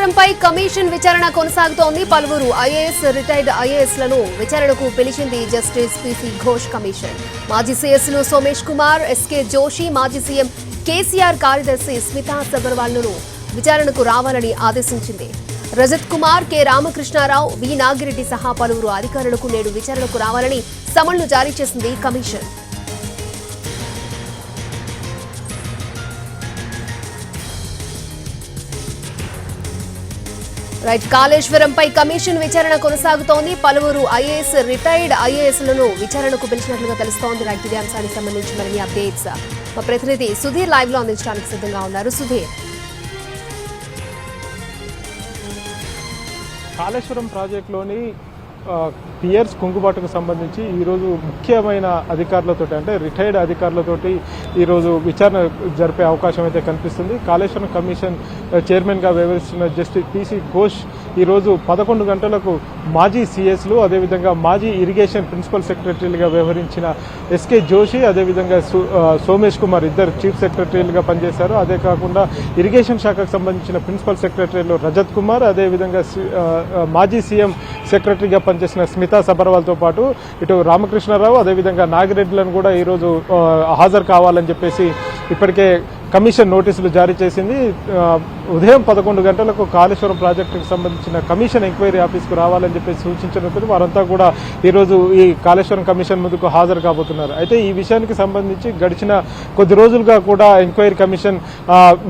పై commission విచారణ కొనసాగుతోంది. పలువురు ఐఏఎస్ రిటైర్డ్ ఐఏఎస్లను విచారణకు పిలిచింది జస్టిస్ పిసి ఘోష్ కమిషన్. మాజీ సీఎస్లు సోమేష్ కుమార్ ఎస్కే జోషి మాజీ సీఎం కేసీఆర్ కార్యదర్శి స్మితా సబర్వాల్ను విచారణకు రావాలని ఆదేశించింది. రజత్ కుమార్ కె. రామకృష్ణారావు వి. నాగిరెడ్డి సహా పలువురు అధికారులకు నేడు విచారణకు రావాలని సమన్లు జారీ చేసింది కమిషన్. రైట్ కాళేశ్వరంపై కమిషన్ విచారణ కొనసాగుతోంది. పలువురు ఐఏఎస్ రిటైర్డ్ ఐఏఎస్లను విచారణకు పిలిచినట్లుగా తెలుస్తోంది. రైట్ ఇదే అంశానికి సంబంధించి మరిన్ని అప్డేట్స్. మా ప్రతినిధి సుధీర్ లైవ్లో అందించడానికి సిద్ధంగా ఉన్నారు. సుధీర్. కాళేశ్వరం ప్రాజెక్టులోని పియర్స్ కుంగుబాటుకు సంబంధించి ఈరోజు ముఖ్యమైన అధికారులతోటి అంటే రిటైర్డ్ అధికారులతోటి ఈరోజు విచారణ జరిపే అవకాశం అయితే కనిపిస్తుంది. కాళేశ్వరం కమిషన్ చైర్మన్గా వ్యవహరిస్తున్న జస్టిస్ పిసి ఘోష్ ఈరోజు పదకొండు గంటలకు మాజీ సిఎస్లు అదేవిధంగా మాజీ ఇరిగేషన్ ప్రిన్సిపల్ సెక్రటరీలుగా వ్యవహరించిన ఎస్కే జోషి అదేవిధంగా సోమేష్ కుమార్ ఇద్దరు చీఫ్ సెక్రటరీలుగా పనిచేశారు. అదే కాకుండా ఇరిగేషన్ శాఖకు సంబంధించిన ప్రిన్సిపల్ సెక్రటరీలు రజత్ కుమార్ అదేవిధంగా మాజీ సీఎం సెక్రటరీగా పనిచేసిన స్మితా సబర్వాల్తో పాటు ఇటు రామకృష్ణారావు అదేవిధంగా నాగిరెడ్డిలను కూడా ఈరోజు హాజరు కావాలని చెప్పేసి ఇప్పటికే కమిషన్ నోటీసులు జారీ చేసింది. ఉదయం పదకొండు గంటలకు కాళేశ్వరం ప్రాజెక్టుకు సంబంధించిన కమిషన్ ఎంక్వైరీ ఆఫీస్కు రావాలని చెప్పేసి సూచించినప్పుడు వారంతా కూడా ఈరోజు ఈ కాళేశ్వరం కమిషన్ ముందుకు హాజరు కాబోతున్నారు. అయితే ఈ విషయానికి సంబంధించి గడిచిన కొద్ది రోజులుగా కూడా ఎంక్వైరీ కమిషన్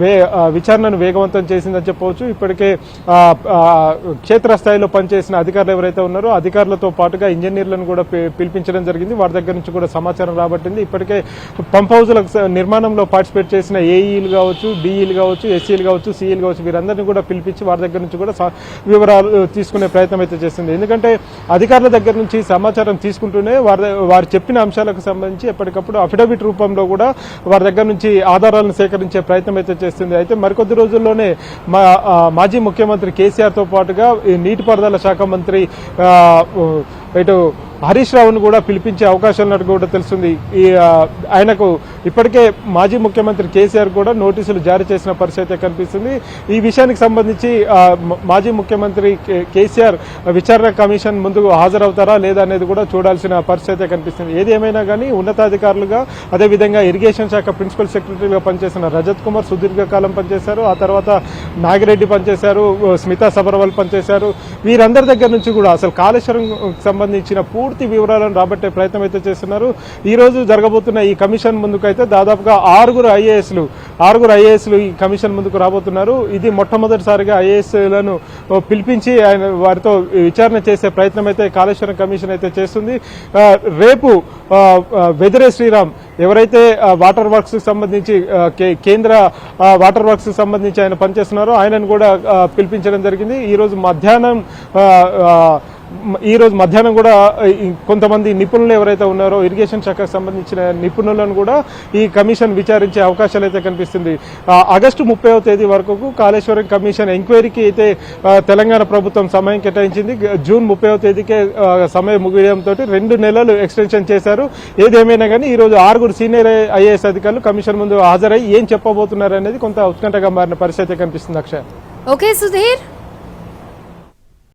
వే విచారణను వేగవంతం చేసిందని చెప్పవచ్చు. ఇప్పటికే క్షేత్రస్థాయిలో పనిచేసిన అధికారులు ఎవరైతే ఉన్నారో అధికారులతో పాటుగా ఇంజనీర్లను కూడా పిలిపించడం జరిగింది. వారి దగ్గర నుంచి కూడా సమాచారం రాబట్టింది. ఇప్పటికే పంప్ హౌజ్ల నిర్మాణంలో పార్టిసిపేట్ చేసిన ఏఈలు కావచ్చు డిఈలు కావచ్చు ఎస్సీలు కావచ్చు సిఈలు కావచ్చు వీరందరినీ కూడా పిలిపించి వారి దగ్గర నుంచి కూడా స- వివరాలు తీసుకునే ప్రయత్నం అయితే చేసింది. ఎందుకంటే అధికారుల దగ్గర నుంచి సమాచారం తీసుకుంటూనే వారి వారు చెప్పిన అంశాలకు సంబంధించి ఎప్పటికప్పుడు అఫిడవిట్ రూపంలో కూడా వారి దగ్గర నుంచి ఆధారాలను సేకరించే ప్రయత్నం అయితే చేస్తుంది అయితే మరికొద్ది రోజుల్లోనే మా మాజీ ముఖ్యమంత్రి కేసీఆర్తో పాటుగా నీటిపారుదల శాఖ మంత్రి ఇటు హరీష్ రావును కూడా పిలిపించే అవకాశం ఉన్నట్టు కూడా తెలుస్తుంది. ఈ ఆయనకు ఇప్పటికే మాజీ ముఖ్యమంత్రి కేసీఆర్ కూడా నోటీసులు జారీ చేసిన పరిస్థితి అయితే కనిపిస్తుంది. ఈ విషయానికి సంబంధించి మాజీ ముఖ్యమంత్రి కే- కేసీఆర్ విచారణ కమిషన్ ముందుకు హాజరవుతారా లేదా అనేది కూడా చూడాల్సిన పరిస్థితి అయితే కనిపిస్తుంది. ఏది ఏమైనా కానీ ఉన్నతాధికారులుగా అదేవిధంగా ఇరిగేషన్ శాఖ ప్రిన్సిపల్ సెక్రటరీగా పనిచేసిన రజత్ కుమార్ సుదీర్ఘకాలం పనిచేశారు. ఆ తర్వాత నాగిరెడ్డి పనిచేశారు స్మితా సబర్వాల్ పనిచేశారు. వీరందరి దగ్గర నుంచి కూడా అసలు కాళేశ్వరం సంబంధించిన పూర్తి వివరాలను రాబట్టే ప్రయత్నం అయితే చేస్తున్నారు. ఈ రోజు జరగబోతున్న ఈ కమిషన్ ముందుకు అయితే దాదాపుగా ఆరుగురు ఐఏఎస్లు ఆరుగురు ఐఏఎస్లు ఈ కమిషన్ ముందుకు రాబోతున్నారు. ఇది మొట్టమొదటిసారిగా ఐఏఎస్లను పిలిపించి ఆయన వారితో విచారణ చేసే ప్రయత్నం అయితే కాళేశ్వరం కమిషన్ అయితే చేస్తుంది. రేపు వెదరే వెదిరే శ్రీరామ్ ఎవరైతే వాటర్ వర్క్స్ సంబంధించి కే- కేంద్ర వాటర్ వర్క్స్ సంబంధించి ఆయన పనిచేస్తున్నారో ఆయనను కూడా పిలిపించడం జరిగింది. ఈ రోజు మధ్యాహ్నం ఈరోజు ఈ రోజు మధ్యాహ్నం కూడా కొంతమంది నిపుణులు ఎవరైతే ఉన్నారో ఇరిగేషన్ శాఖకు సంబంధించిన నిపుణులను కూడా ఈ కమిషన్ విచారించే అవకాశాలు అయితే కనిపిస్తుంది. ఆగస్టు ముప్పైవ తేదీ వరకు కాళేశ్వరం కమిషన్ ఎంక్వైరీకి అయితే తెలంగాణ ప్రభుత్వం సమయం కేటాయించింది. జూన్ ముప్పైవ తేదీకే సమయం ముగియడంతో రెండు నెలలు ఎక్స్టెన్షన్ చేశారు. ఏదేమైనా కానీ ఈరోజు ఆరుగురు సీనియర్ ఐఏఎస్ అధికారులు కమిషన్ ముందు హాజరై ఏం చెప్పబోతున్నారు అనేది కొంత ఉత్కంఠగా మారిన పరిస్థితి కనిపిస్తుంది అక్షయ్. ఓకే సుధీర్.